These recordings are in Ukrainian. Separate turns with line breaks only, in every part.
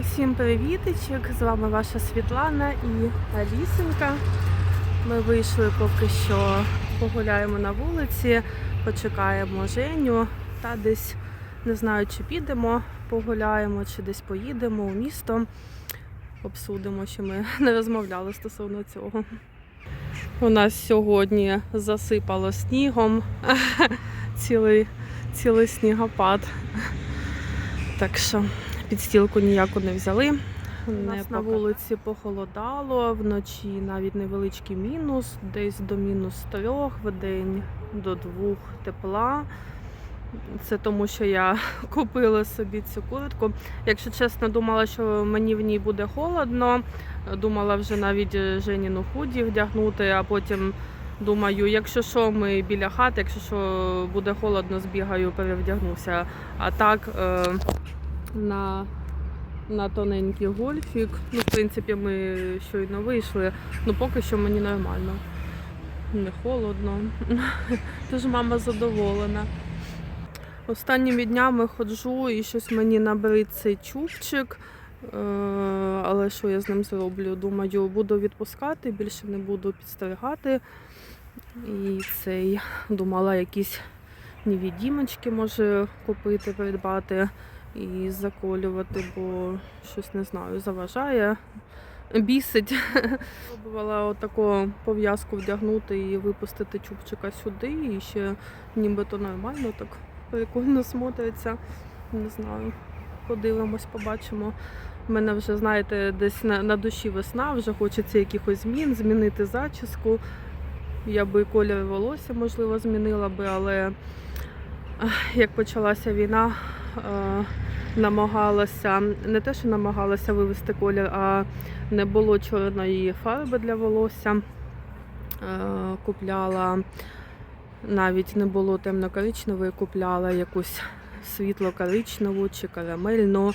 Усім привітичок! З вами ваша Світлана і Алісенька. Ми вийшли поки що погуляємо на вулиці, почекаємо Женю та десь не знаю, чи підемо, погуляємо, чи десь поїдемо у місто. Обсудимо, чи ми не розмовляли стосовно цього. У нас сьогодні засипало снігом цілий, цілий снігопад. Так що підстілку ніяку не взяли. У нас на вулиці похолодало, вночі навіть невеличкий мінус, десь до мінус трьох, в день до двох тепла. Це тому, що я купила собі цю куртку. Якщо чесно, думала, що мені в ній буде холодно. Думала вже навіть Женіну худі вдягнути, а потім думаю, якщо що, ми біля хати, якщо що буде холодно, збігаю, перевдягнуся. А так е, на, на тоненький гольфік. Ну, в принципі, ми щойно вийшли. Ну поки що мені нормально. Не холодно. Тож мама задоволена. Останніми днями ходжу і щось мені набрид цей чубчик. Е, Але що я з ним зроблю? Думаю, буду відпускати, більше не буду підстерігати. І цей думала якісь невідімочки може купити, придбати і заколювати, бо щось не знаю, заважає, бісить. Пробувала отаку пов'язку вдягнути і випустити чубчика сюди, і ще нібито нормально так прикольно смотриться. Не знаю. Подивимось, побачимо. У мене вже, знаєте, десь на, на душі весна, вже хочеться якихось змін, змінити зачіску. Я би колір волосся, можливо, змінила би, але як почалася війна, е, намагалася, не те, що намагалася вивести колір, а не було чорної фарби для волосся. Е, Купляла навіть не було темно-коричневої, купляла якусь світло-коричневу чи карамельну.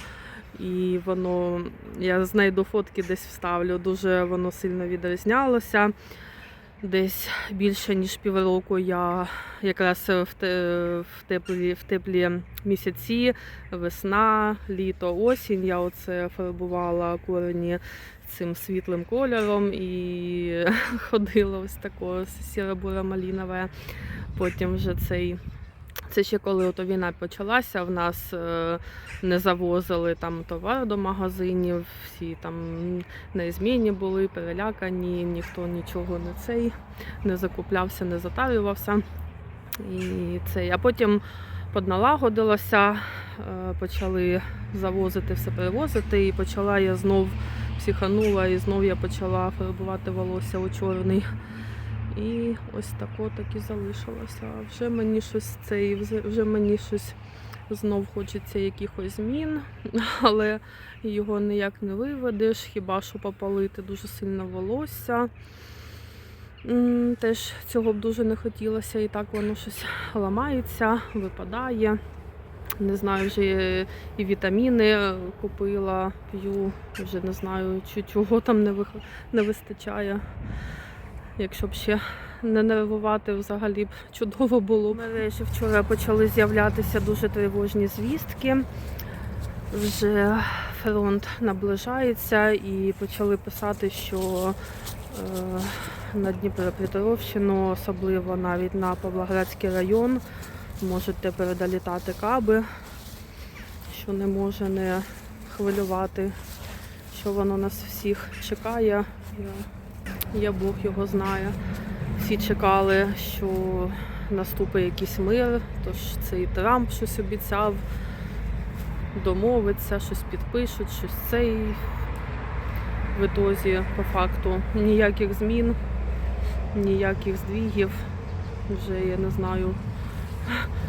І воно, я знайду фотки, десь вставлю. Дуже воно сильно відрізнялося. Десь більше ніж півроку я якраз в, те, в, теплі, в теплі місяці, весна, літо, осінь. Я оце фарбувала корені цим світлим кольором і ходила ось такого сіро малінове Потім вже цей. Це ще коли ото війна почалася, в нас е, не завозили там товар до магазинів, всі там незмінні були, перелякані, ніхто нічого не цей не закуплявся, не затарювався. І цей. А потім подналагодилося, е, почали завозити все перевозити, і почала я знов психанула, і знов я почала фарбувати волосся у чорний. І ось тако так і залишилося. Вже мені щось цей, вже мені щось знов хочеться якихось змін, але його ніяк не виведеш, хіба що попалити дуже сильно волосся. Теж цього б дуже не хотілося, і так воно щось ламається, випадає. Не знаю, вже і вітаміни купила, п'ю, вже не знаю, чого там не вистачає. Якщо б ще не нервувати, взагалі б чудово було. Мережі вчора почали з'являтися дуже тривожні звістки. Вже фронт наближається і почали писати, що е, на Дніпропетровщину, особливо навіть на Павлоградський район, можете передалітати каби, що не може не хвилювати, що воно нас всіх чекає. Я, Бог його знає. Всі чекали, що наступить якийсь мир, тож цей Трамп щось обіцяв, домовиться, щось підпишуть, щось цей. В ітозі, по факту, ніяких змін, ніяких здвігів. Вже я не знаю,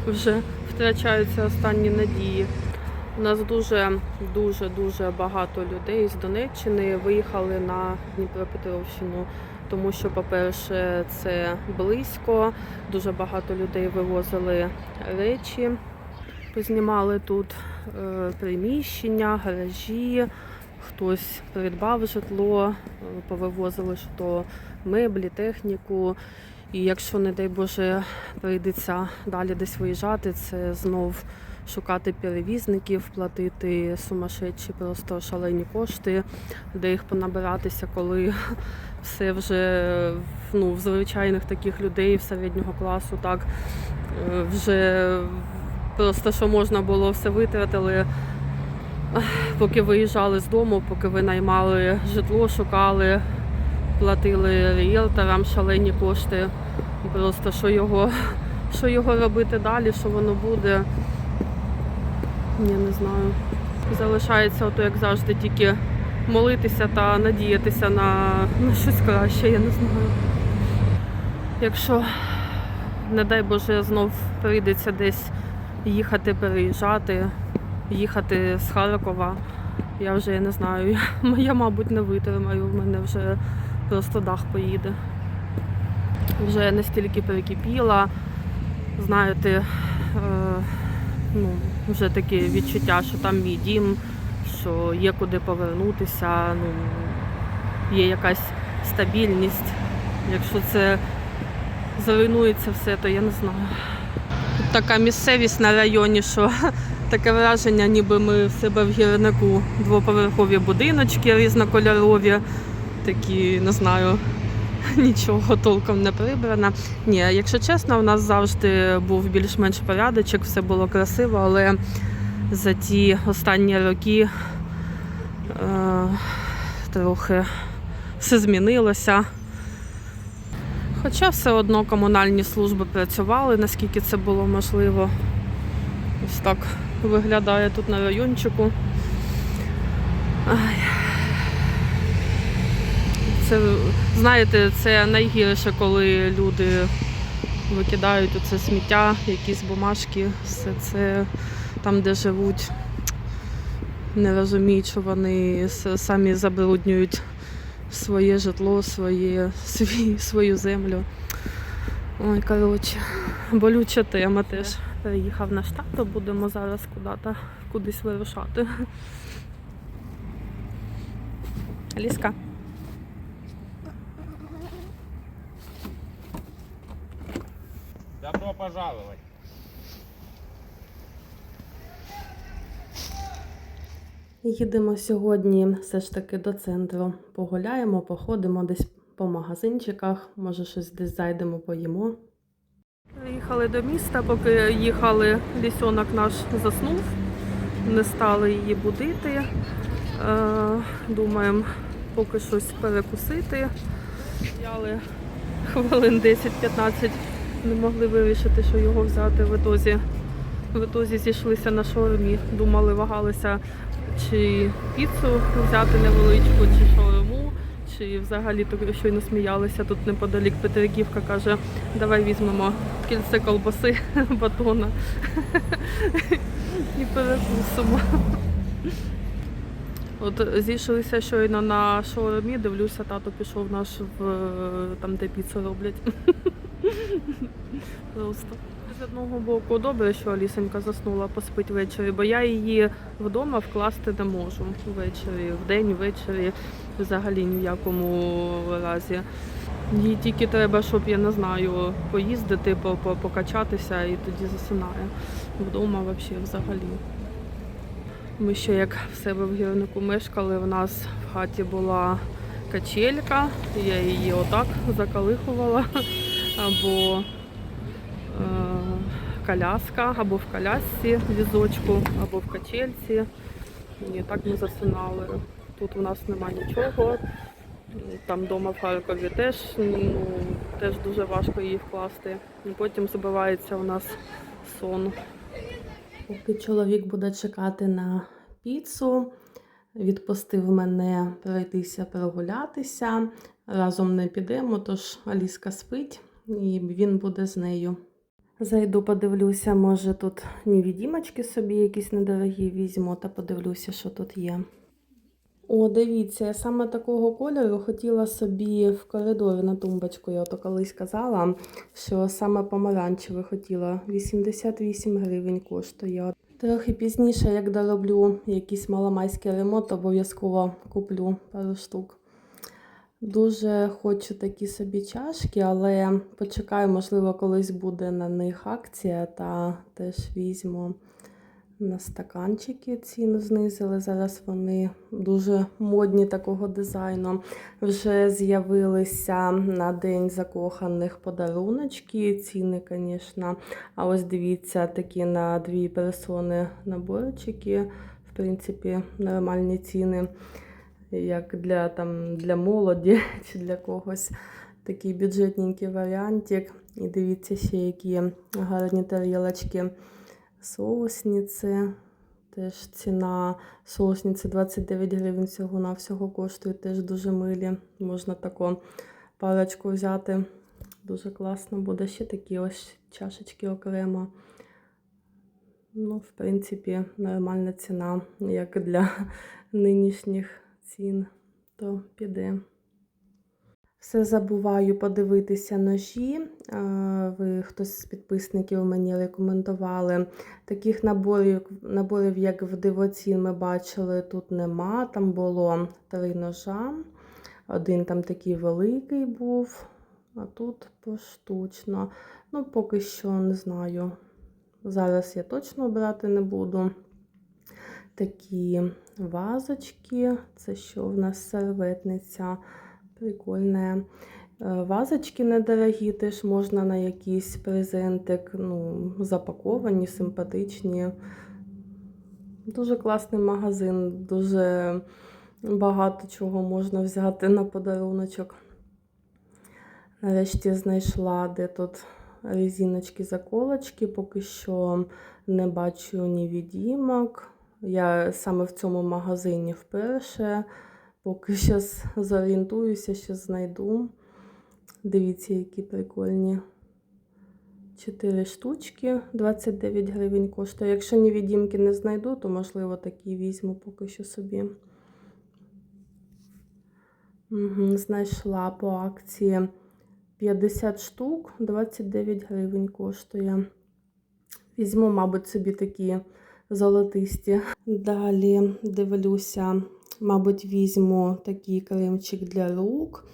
вже втрачаються останні надії. У нас дуже дуже дуже багато людей з Донеччини виїхали на Дніпропетровщину, тому що, по-перше, це близько. Дуже багато людей вивозили речі, познімали тут е, приміщення, гаражі. Хтось придбав житло, е, повивозили що меблі, техніку. І якщо, не дай Боже, прийдеться далі десь виїжджати, це знов шукати перевізників, платити сумасшедші просто шалені кошти, де їх понабиратися, коли все вже ну, в звичайних таких людей в середнього класу, так е, вже просто що можна було все витратили. Поки виїжджали з дому, поки ви наймали житло, шукали, платили ріелторам шалені кошти. Просто що його, що його робити далі, що воно буде. Я не знаю. Залишається, ото, як завжди, тільки молитися та надіятися на, на щось краще, я не знаю. Якщо, не дай Боже, знов прийдеться десь їхати, переїжджати, їхати з Харкова, я вже я не знаю. Я, мабуть, не витримаю, в мене вже просто дах поїде. Вже настільки перекипіла. Знаєте, е, ну, вже таке відчуття, що там мій дім, що є куди повернутися, ну, є якась стабільність. Якщо це зруйнується все, то я не знаю. Тут така місцевість на районі, що таке враження, ніби ми в себе в гірнику двоповерхові будиночки різнокольорові, такі, не знаю, нічого толком не прибрано. Ні, якщо чесно, у нас завжди був більш-менш порядочок, все було красиво, але за ті останні роки е, трохи все змінилося. Хоча все одно комунальні служби працювали, наскільки це було можливо. Ось так виглядає тут на райончику. Ай. Це, знаєте, це найгірше, коли люди викидають оце сміття, якісь бумажки, все це там, де живуть. Не розуміють, що вони самі забруднюють своє житло, своє, свій, свою землю. Ой, коротше, болюча тема теж. Переїхав на штат, будемо зараз куди-то, кудись вирушати. Ліска.
Добро пожаловать.
Їдемо сьогодні все ж таки до центру. Погуляємо, походимо десь по магазинчиках, може щось десь зайдемо, поїмо. Приїхали до міста, поки їхали, лісьонок наш заснув, не стали її будити. Е, думаємо, поки щось перекусити. Взяли хвилин 10-15, не могли вирішити, що його взяти в ітозі. В ітозі зійшлися на шаурмі. Думали, вагалися, чи піцу взяти невеличку, чи шаурму, чи взагалі щойно сміялися. Тут неподалік Петриківка каже, давай візьмемо кільце колбаси, батона і перекусимо. От зійшлися щойно на шаурмі, дивлюся, тато пішов наш в там, де піцу роблять. Просто. З одного боку добре, що Алісенька заснула, поспить ввечері, бо я її вдома вкласти не можу ввечері, вдень, ввечері, взагалі ні в якому разі. Їй тільки треба, щоб я не знаю, поїздити, по- по- покачатися і тоді засинає. Вдома взагалі взагалі. Ми ще як в себе в гірнику мешкали, у нас в хаті була качелька, я її отак закалихувала, або е, коляска, або в колясці візочку, або в качельці. І так ми засинали. Тут у нас нема нічого. Там вдома в Харкові теж, ну, теж дуже важко її вкласти. І потім забивається у нас сон. Поки чоловік буде чекати на піцу, відпустив мене пройтися прогулятися. Разом не підемо, тож Аліска спить і він буде з нею. Зайду, подивлюся, може тут невідімочки собі якісь недорогі візьму та подивлюся, що тут є. О, дивіться, я саме такого кольору хотіла собі в коридорі на тумбочку. Я ото колись казала, що саме помаранчеве хотіла. 88 гривень коштує. Трохи пізніше, як дороблю якийсь маломайський ремонт, обов'язково куплю пару штук. Дуже хочу такі собі чашки, але почекаю, можливо, колись буде на них акція, та теж візьму. На стаканчики ціну знизили. Зараз вони дуже модні такого дизайну. Вже з'явилися на День закоханих подаруночки. Ціни, звісно. А ось дивіться, такі на дві персони наборчики. В принципі, нормальні ціни, як для, там, для молоді чи для когось. Такий бюджетненький варіантик. І дивіться ще, які гарні тарілочки. Соусниці. Теж ціна соусниці 29 гривень всього на всього коштує. Теж дуже милі. Можна таку парочку взяти. Дуже класно буде. Ще такі ось чашечки окремо. Ну, в принципі, нормальна ціна, як для нинішніх цін, то піде. Все забуваю подивитися ножі. Ви хтось з підписників мені рекомендували. Таких наборів, наборів, як в дивоцін, ми бачили, тут нема. Там було три ножа. Один там такий великий був, а тут поштучно. Ну, поки що не знаю. Зараз я точно брати не буду. Такі вазочки. Це що в нас серветниця. Прикольне. Е, Вазочки недорогі, теж можна на якийсь презентик, ну, запаковані, симпатичні. Дуже класний магазин, дуже багато чого можна взяти на подаруночок. Нарешті знайшла, де тут резиночки, заколочки, поки що не бачу ні відімок. Я саме в цьому магазині вперше. Поки зараз зорієнтуюся, що знайду. Дивіться, які прикольні. 4 штучки, 29 гривень коштує. Якщо невідімки не знайду, то можливо такі візьму поки що собі. Угу, знайшла по акції 50 штук, 29 гривень коштує. Візьму, мабуть, собі такі золотисті. Далі дивлюся. Мабуть, візьму такий кремчик для рук.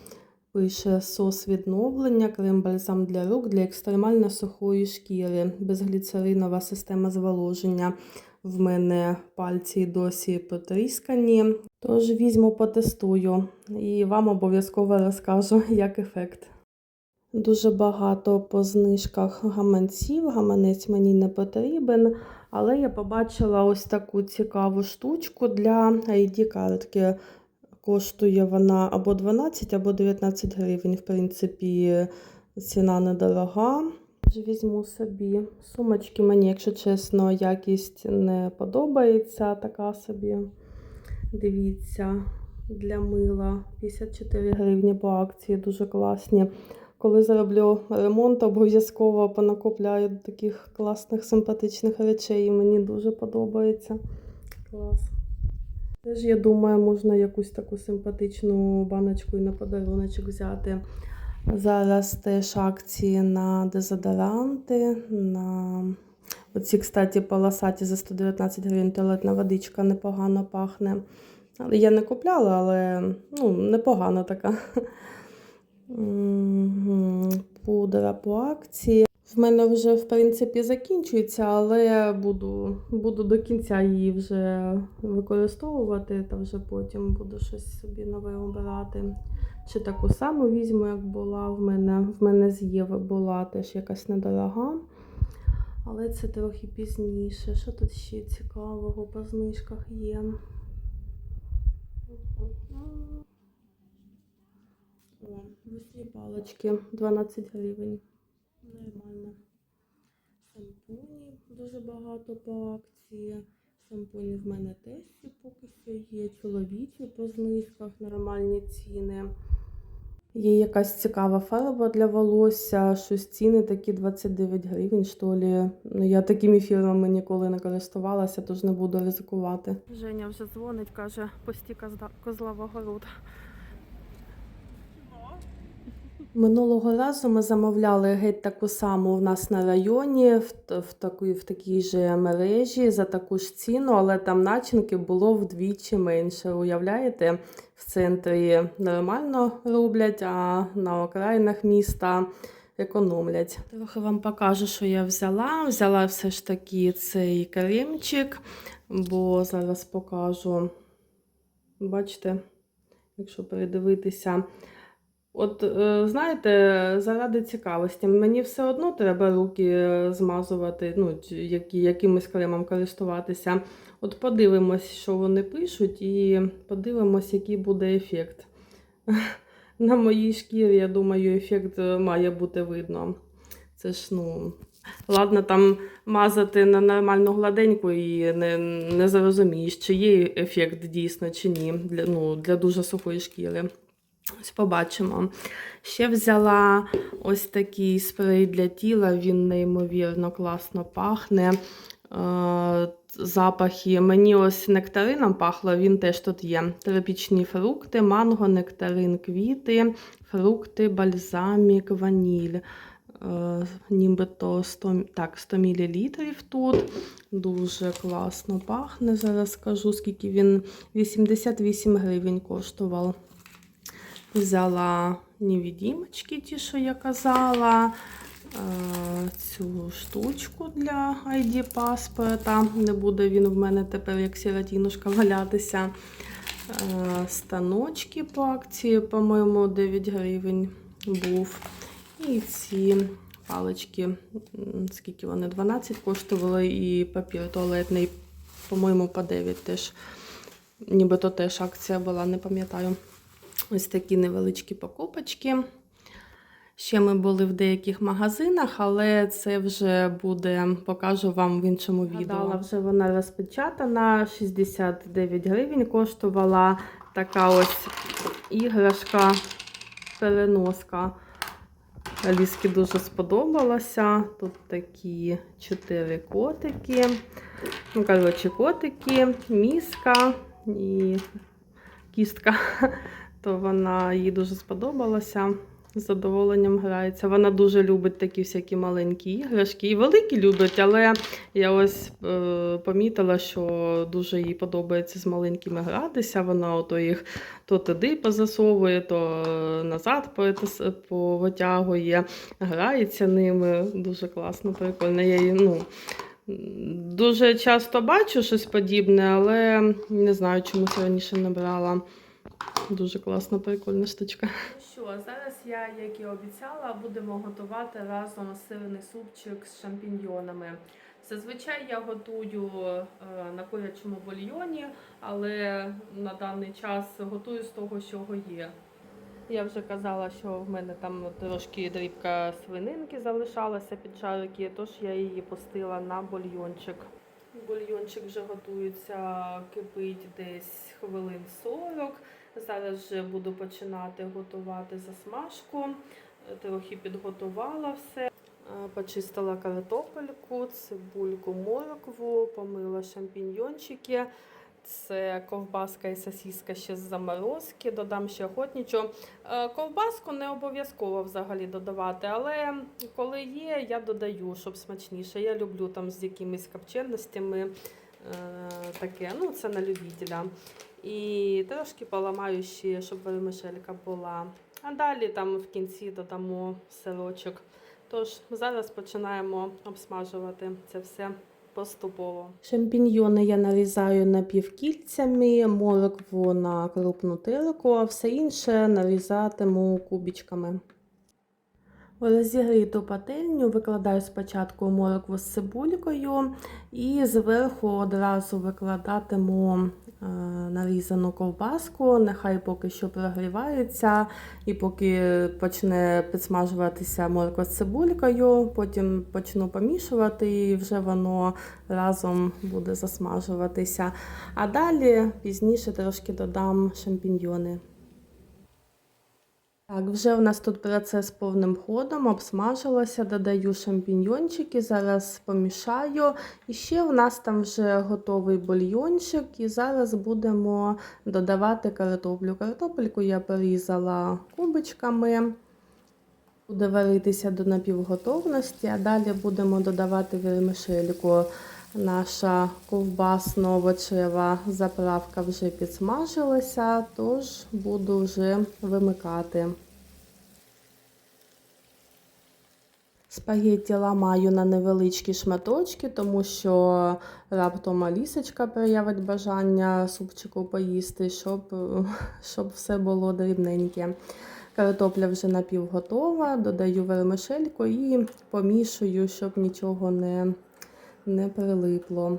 Пише сос відновлення, крем-бальзам для рук для екстремально сухої шкіри. Безгліцеринова система зволоження. В мене пальці досі потріскані. Тож візьму, потестую і вам обов'язково розкажу, як ефект. Дуже багато по знижках гаманців. Гаманець мені не потрібен. Але я побачила ось таку цікаву штучку для ID-картки. Коштує вона або 12, або 19 гривень. В принципі, ціна недорога. Візьму собі. Сумочки мені, якщо чесно, якість не подобається. Така собі. Дивіться, для мила 54 гривні по акції, дуже класні. Коли зроблю ремонт, обов'язково понакопляю таких класних, симпатичних речей. Мені дуже подобається. Клас. Теж, я думаю, можна якусь таку симпатичну баночку і на подаруночок взяти. Зараз теж акції на дезодоранти. на Оці, кстати, полосаті за 119 гривень туалетна водичка непогано пахне. Я не купляла, але ну, непогана така. Пудра по акції. В мене вже, в принципі, закінчується, але буду, буду до кінця її вже використовувати, та вже потім буду щось собі нове обирати. Чи таку саму візьму, як була. В мене, в мене з Єви була теж якась недорога. Але це трохи пізніше. Що тут ще цікавого по знижках є? О, весні палочки 12 гривень. Нормально. Шампуні дуже багато по акції. Шампуні в мене теж поки що є. Чоловічі по знижках, нормальні ціни. Є якась цікава фарба для волосся, щось ціни такі 29 гривень, що лі. Ну, я такими фірмами ніколи не користувалася, тож не буду ризикувати. Женя вже дзвонить, каже, постій козла в огород. Минулого разу ми замовляли геть таку саму в нас на районі, в, в, такій, в такій же мережі за таку ж ціну, але там начинки було вдвічі менше. Уявляєте, в центрі нормально роблять, а на окраїнах міста економлять. Трохи вам покажу, що я взяла. Взяла все ж таки цей кремчик, бо зараз покажу. Бачите, якщо передивитися. От, е, знаєте, заради цікавості, мені все одно треба руки е, змазувати, ну, якимось кремом користуватися. От подивимось, що вони пишуть, і подивимось, який буде ефект. На моїй шкірі, я думаю, ефект е, має бути видно. Це ж, ну, ладно, там мазати на нормальну гладеньку і не, не зрозумієш, чи є ефект дійсно, чи ні, для, ну, для дуже сухої шкіри. Ось побачимо. Ще взяла ось такий спрей для тіла, він неймовірно класно пахне. Е, Запахи. Мені ось нектарином пахло, він теж тут є. Тропічні фрукти, манго, нектарин, квіти, фрукти, бальзамік, ваніль. Е, Нібито 100, так, 100 мл тут. Дуже класно пахне. Зараз скажу, скільки він 88 гривень коштував. Взяла невідімочки, ті, що я казала. е, Цю штучку для ID паспорта. Не буде він в мене тепер як сіротінушка валятися. Е, Станочки по акції, по-моєму, 9 гривень був. І ці палички, скільки вони 12 коштували, і папір туалетний, по-моєму, по 9 теж. Нібито теж акція була, не пам'ятаю. Ось такі невеличкі покупочки. Ще ми були в деяких магазинах, але це вже буде, покажу вам в іншому відео. Гадала, вже вона розпечатана, 69 гривень коштувала така ось іграшка, переноска. Аліскі дуже сподобалася. Тут такі чотири котики. Ну, коротше, котики, міска і кістка. То вона їй дуже сподобалася. З задоволенням грається. Вона дуже любить такі всякі маленькі іграшки. І великі любить, але я ось е, помітила, що дуже їй подобається з маленькими гратися. Вона ото їх то туди позасовує, то назад повитягує, грається ними. Дуже класно, прикольно. Я її, ну, дуже часто бачу щось подібне, але не знаю, чомусь раніше не брала. Дуже класна, прикольна штучка. Що, зараз я, як і обіцяла, будемо готувати разом сирний супчик з шампіньйонами. Зазвичай я готую е, на курячому бульйоні, але на даний час готую з того, що є. Я вже казала, що в мене там трошки дрібка свининки залишалася під шарики, тож я її пустила на бульйончик. Бульйончик вже готується, кипить десь хвилин 40. Зараз вже буду починати готувати засмажку. Е, Трохи підготувала все. Е, Почистила картопельку, цибульку, моркву, помила шампіньйончики. Це ковбаска і сосіска ще з заморозки. Додам ще охотнічу. Е, Ковбаску не обов'язково взагалі додавати, але коли є, я додаю, щоб смачніше. Я люблю там з якимись копченостями. Таке, ну це на любителя. І трошки поламаю ще, щоб вермишелька була. А далі там в кінці додамо сирочок. Тож зараз починаємо обсмажувати це все поступово. Шампіньйони я нарізаю напівкільцями, моркву на крупну тирку, а все інше нарізатиму кубічками. У розігріту пательню викладаю спочатку моркву з цибулькою і зверху одразу викладатиму нарізану ковбаску. Нехай поки що прогрівається, і поки почне підсмажуватися морква з цибулькою, потім почну помішувати і вже воно разом буде засмажуватися. А далі пізніше трошки додам шампіньйони. Так, вже в нас тут процес повним ходом, обсмажилося, додаю шампіньйончики, зараз помішаю. І ще в нас там вже готовий бульйончик, і зараз будемо додавати картоплю. Картопельку я порізала кубочками, буде варитися до напівготовності, а далі будемо додавати вермишельку. Наша ковбасно-овочева заправка вже підсмажилася, тож буду вже вимикати. Спагетті ламаю на невеличкі шматочки, тому що раптом Алісочка проявить бажання супчику поїсти, щоб, щоб все було дрібненьке. Картопля вже напівготова, додаю вермишельку і помішую, щоб нічого не, не прилипло.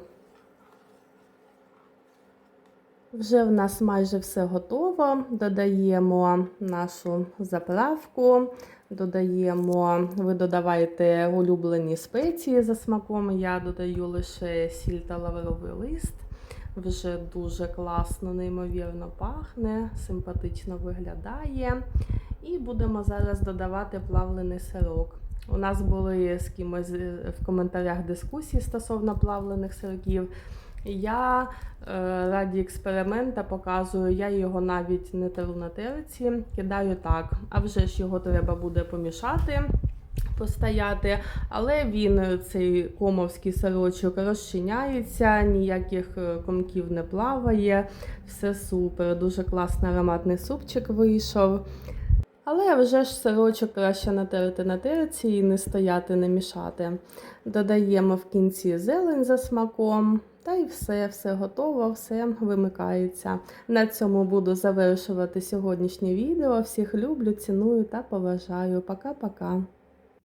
Вже в нас майже все готово. Додаємо нашу заправку, додаємо, ви додавайте улюблені спеції за смаком. Я додаю лише сіль та лавровий лист. Вже дуже класно, неймовірно пахне, симпатично виглядає. І будемо зараз додавати плавлений сирок. У нас були з кимось е, в коментарях дискусії стосовно плавлених сирків. Я е, раді експеримента показую, я його навіть не тру на терці, кидаю так. А вже ж його треба буде помішати, постояти, але він, е, цей комовський сирочок, розчиняється, ніяких комків не плаває. Все супер, дуже класний ароматний супчик вийшов. Але вже ж сирочок краще натерти на терці і не стояти, не мішати. Додаємо в кінці зелень за смаком. Та й все, все готово, все вимикається. На цьому буду завершувати сьогоднішнє відео. Всіх люблю, ціную та поважаю. Пока-пока.